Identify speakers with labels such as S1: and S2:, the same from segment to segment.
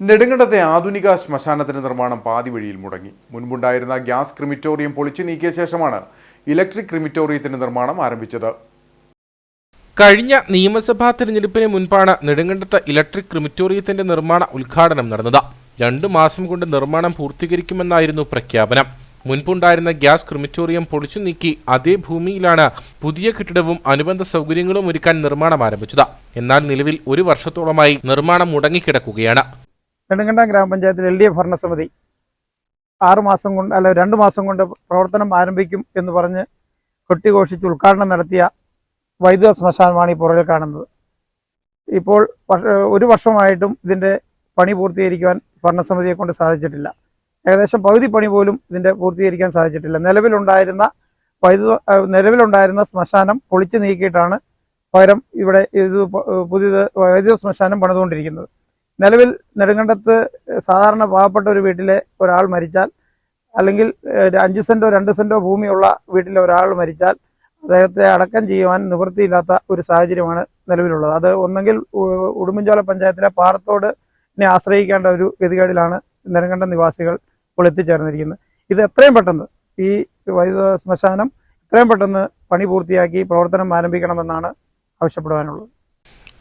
S1: നെടുങ്കണ്ടത്തെ ആധുനിക ശ്മശാനത്തിന് നിർമ്മാണം പാതി വഴിയിൽ മുടങ്ങി. മുൻപുണ്ടായിരുന്ന ഗ്യാസ് ക്രിമിറ്റോറിയം പൊളിച്ചു നീക്കിയ ശേഷമാണ് ഇലക്ട്രിക് ക്രിമിറ്റോറിയത്തിന്റെ നിർമ്മാണം ആരംഭിച്ചത്.
S2: കഴിഞ്ഞ നിയമസഭാ തിരഞ്ഞെടുപ്പിന് മുൻപാണ് നെടുങ്കണ്ടത്ത് ഇലക്ട്രിക് ക്രിമിറ്റോറിയത്തിന്റെ നിർമ്മാണ ഉദ്ഘാടനം നടന്നത്. രണ്ടു മാസം കൊണ്ട് നിർമ്മാണം പൂർത്തീകരിക്കുമെന്നായിരുന്നു പ്രഖ്യാപനം. മുൻപുണ്ടായിരുന്ന ഗ്യാസ് ക്രിമിറ്റോറിയം പൊളിച്ചു നീക്കി അതേ ഭൂമിയിലാണ് പുതിയ കെട്ടിടവും അനുബന്ധ സൗകര്യങ്ങളും ഒരുക്കാൻ നിർമ്മാണം ആരംഭിച്ചത്. എന്നാൽ നിലവിൽ ഒരു വർഷത്തോളമായി നിർമ്മാണം മുടങ്ങിക്കിടക്കുകയാണ്.
S3: നെടുങ്കണ്ടം ഗ്രാമപഞ്ചായത്തിൽ എൽ ഡി എഫ് ഭരണസമിതി ആറുമാസം കൊണ്ട് അല്ല രണ്ട് മാസം കൊണ്ട് പ്രവർത്തനം ആരംഭിക്കും എന്ന് പറഞ്ഞ് കൊട്ടിഘോഷിച്ച് ഉദ്ഘാടനം നടത്തിയ വൈദ്യുത ശ്മശാനമാണ് ഈ പുറകിൽ കാണുന്നത്. ഇപ്പോൾ ഒരു വർഷമായിട്ടും ഇതിന്റെ പണി പൂർത്തീകരിക്കുവാൻ ഭരണസമിതിയെ കൊണ്ട് സാധിച്ചിട്ടില്ല. ഏകദേശം പകുതി പണി പോലും ഇതിന്റെ പൂർത്തീകരിക്കാൻ സാധിച്ചിട്ടില്ല. നിലവിലുണ്ടായിരുന്ന വൈദ്യുത നിലവിലുണ്ടായിരുന്ന ശ്മശാനം പൊളിച്ചു നീക്കിയിട്ടാണ് പകരം ഇവിടെ ഇത് പുതിയത് വൈദ്യുത ശ്മശാനം പണിതുകൊണ്ടിരിക്കുന്നത്. നിലവിൽ നെടുങ്കണ്ടത്ത് സാധാരണ പാവപ്പെട്ട ഒരു വീട്ടിലെ ഒരാൾ മരിച്ചാൽ അല്ലെങ്കിൽ അഞ്ച് സെന്റോ രണ്ട് സെന്റോ ഭൂമിയുള്ള വീട്ടിലെ ഒരാൾ മരിച്ചാൽ അദ്ദേഹത്തെ അടക്കം ചെയ്യുവാൻ നിവൃത്തിയില്ലാത്ത ഒരു സാഹചര്യമാണ് നിലവിലുള്ളത്. അത് ഒന്നെങ്കിൽ ഉടുമ്പൻചോല പഞ്ചായത്തിലെ പാറത്തോടിനെ ആശ്രയിക്കേണ്ട ഒരു ഗതികേടിലാണ് നെടുങ്കണ്ടം നിവാസികൾ ഇപ്പോൾ എത്തിച്ചേർന്നിരിക്കുന്നത്. ഇത് എത്രയും പെട്ടെന്ന് ഈ വൈദ്യുത ശ്മശാനം എത്രയും പെട്ടെന്ന് പണി പൂർത്തിയാക്കി പ്രവർത്തനം ആരംഭിക്കണമെന്നാണ് ആവശ്യപ്പെടുവാനുള്ളത്.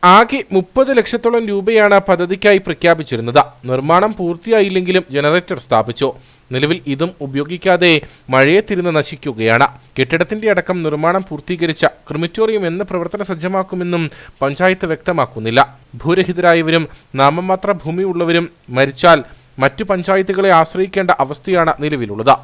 S2: ആകെ മുപ്പത് ലക്ഷത്തോളം രൂപയാണ് പദ്ധതിക്കായി പ്രഖ്യാപിച്ചിരുന്നത്. നിർമ്മാണം പൂർത്തിയായില്ലെങ്കിലും ജനറേറ്റർ സ്ഥാപിച്ചു. നിലവിൽ ഇതും ഉപയോഗിക്കാതെ മഴയത്തിരുന്ന് നശിക്കുകയാണ്. കെട്ടിടത്തിന്റെ അടക്കം നിർമ്മാണം പൂർത്തീകരിച്ച ക്രിമിറ്റോറിയം എന്ന് പ്രവർത്തന സജ്ജമാക്കുമെന്നും പഞ്ചായത്ത് വ്യക്തമാക്കുന്നില്ല. ഭൂരഹിതരായവരും നാമമാത്ര ഭൂമിയുള്ളവരും മരിച്ചാൽ മറ്റു പഞ്ചായത്തുകളെ ആശ്രയിക്കേണ്ട അവസ്ഥയാണ് നിലവിലുള്ളത്.